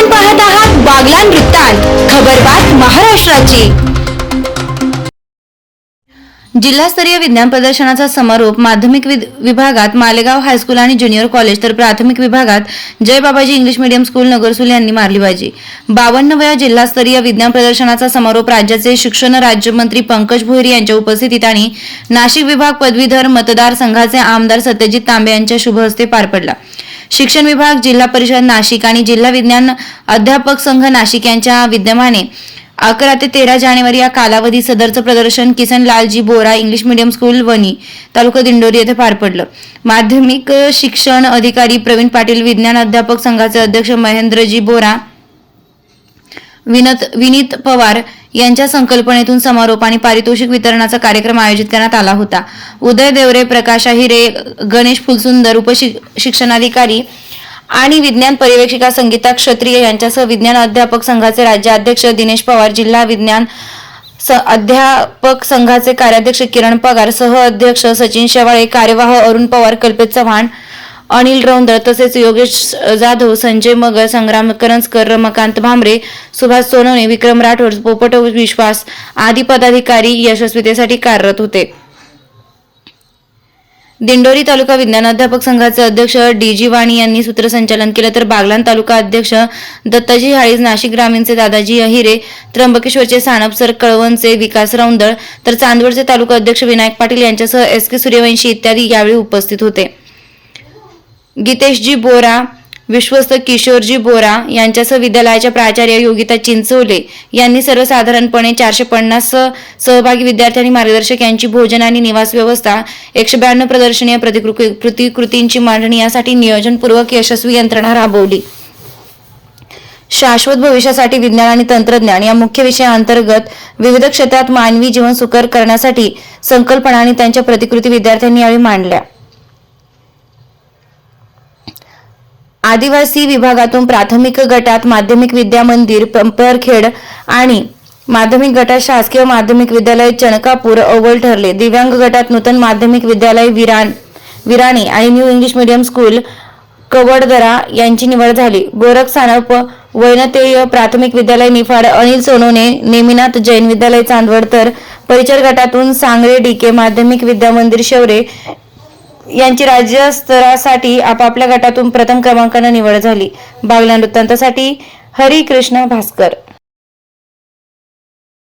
आपण पाहत आहात बागलान वृत्तांत खबरबात महाराष्ट्राची. जिल्हास्तरीय विज्ञान प्रदर्शनाचा समारोप माध्यमिक विभागात मालेगाव हायस्कूल आणि ज्युनियर कॉलेज तर प्राथमिक विभागात Jai Babaji English medium school Nagarsul यांनी मारली बाजी. बावन्नव्या जिल्हास्तरीय विज्ञान प्रदर्शनाचा समारोप राज्याचे शिक्षण राज्यमंत्री पंकज भोईर यांच्या उपस्थितीत आणि नाशिक विभाग पदवीधर मतदारसंघाचे आमदार सत्यजित तांबे यांच्या शुभ हस्ते पार पडला. शिक्षण विभाग जिल्हा परिषद नाशिक आणि जिल्हा विज्ञान अध्यापक संघ नाशिक यांच्या विद्यमाने अकरा ते तेरा जानेवारी या कालावधी सदरचं प्रदर्शन Kisan Lalji Bora English medium school Vani taluka Dindori येथे पार पडलं. माध्यमिक शिक्षण अधिकारी प्रवीण पाटील विज्ञान अध्यापक संघाचे अध्यक्ष महेंद्रजी बोरा विनत विनीत पवार यांच्या संकल्पनेतून समारोप आणि पारितोषिक वितरणाचा कार्यक्रम आयोजित करण्यात आला होता. उदय देवरे प्रकाश हिरे गणेश फुलसुंदर उपशिक्षणाधिकारी आणि विज्ञान पर्यवेक्षिका संगीता क्षत्रिय यांच्यासह विज्ञान अध्यापक संघाचे राज्याध्यक्ष दिनेश पवार जिल्हा विज्ञान स अध्यापक संघाचे कार्याध्यक्ष किरण पगार सह अध्यक्ष सचिन शेवाळे कार्यवाह अरुण पवार कल्पित चव्हाण अनिल रौंदळ तसेच योगेश जाधव संजय मगर संग्राम करंजकर रमाकांत भांबरे सुभाष सोनवणे विक्रम राठोड पोपट विश्वास आदी पदाधिकारी यशस्वीतेसाठी कार्यरत होते. दिंडोरी तालुका विज्ञान अध्यापक संघाचे अध्यक्ष डी जी वाणी यांनी सूत्रसंचालन केलं तर बागलान तालुका अध्यक्ष दत्ताजी हाळीज नाशिक ग्रामीणचे दादाजी अहिरे त्र्यंबकेश्वरचे सानप सर कळवणचे विकास रौंदळ तर चांदवडचे तालुका अध्यक्ष विनायक पाटील यांच्यासह एस के सूर्यवंशी इत्यादी यावेळी उपस्थित होते. गीतेशजी बोरा विश्वस्त किशोरजी बोरा यांच्यासह विद्यालयाच्या प्राचार्य योगिता चिंचोले यांनी सर्वसाधारणपणे चारशे पन्नास सहभागी विद्यार्थी आणि मार्गदर्शक यांची भोजन आणि निवास व्यवस्था एकशे ब्याण्णव प्रदर्शनीय प्रतिकृ- प्रतिकृतींची मांडणी यासाठी नियोजनपूर्वक यशस्वी यंत्रणा राबवली. शाश्वत भविष्यासाठी विज्ञान आणि तंत्रज्ञान या मुख्य विषयाअंतर्गत विविध क्षेत्रात मानवी जीवन सुकर करण्यासाठी संकल्पना आणि त्यांच्या प्रतिकृती विद्यार्थ्यांनी यावेळी मांडल्या. आदिवासी विभागातून प्राथमिक गटात माध्यमिक विद्या मंदिर पंपरखेड आणि माध्यमिक गटात शासकीय माध्यमिक विद्यालय चणकापूर अव्वल ठरले. दिव्यांग गटात नूतन माध्यमिक विद्यालय विरान विराणी आणि new English medium school Kavdadara यांची निवड झाली. गोरख सानप वैनतेय प्राथमिक विद्यालय निफाड अनिल सोनोने नेमिनाथ जैन विद्यालय चांदवड तर परिचर गटातून सांगरे डीके माध्यमिक विद्या मंदिर शौरे यांची राज्यस्तरासाठी आपापल्या गटातून प्रथम क्रमांकाने निवड झाली. बागला वृत्तांतासाठी हरिकृष्ण भास्कर.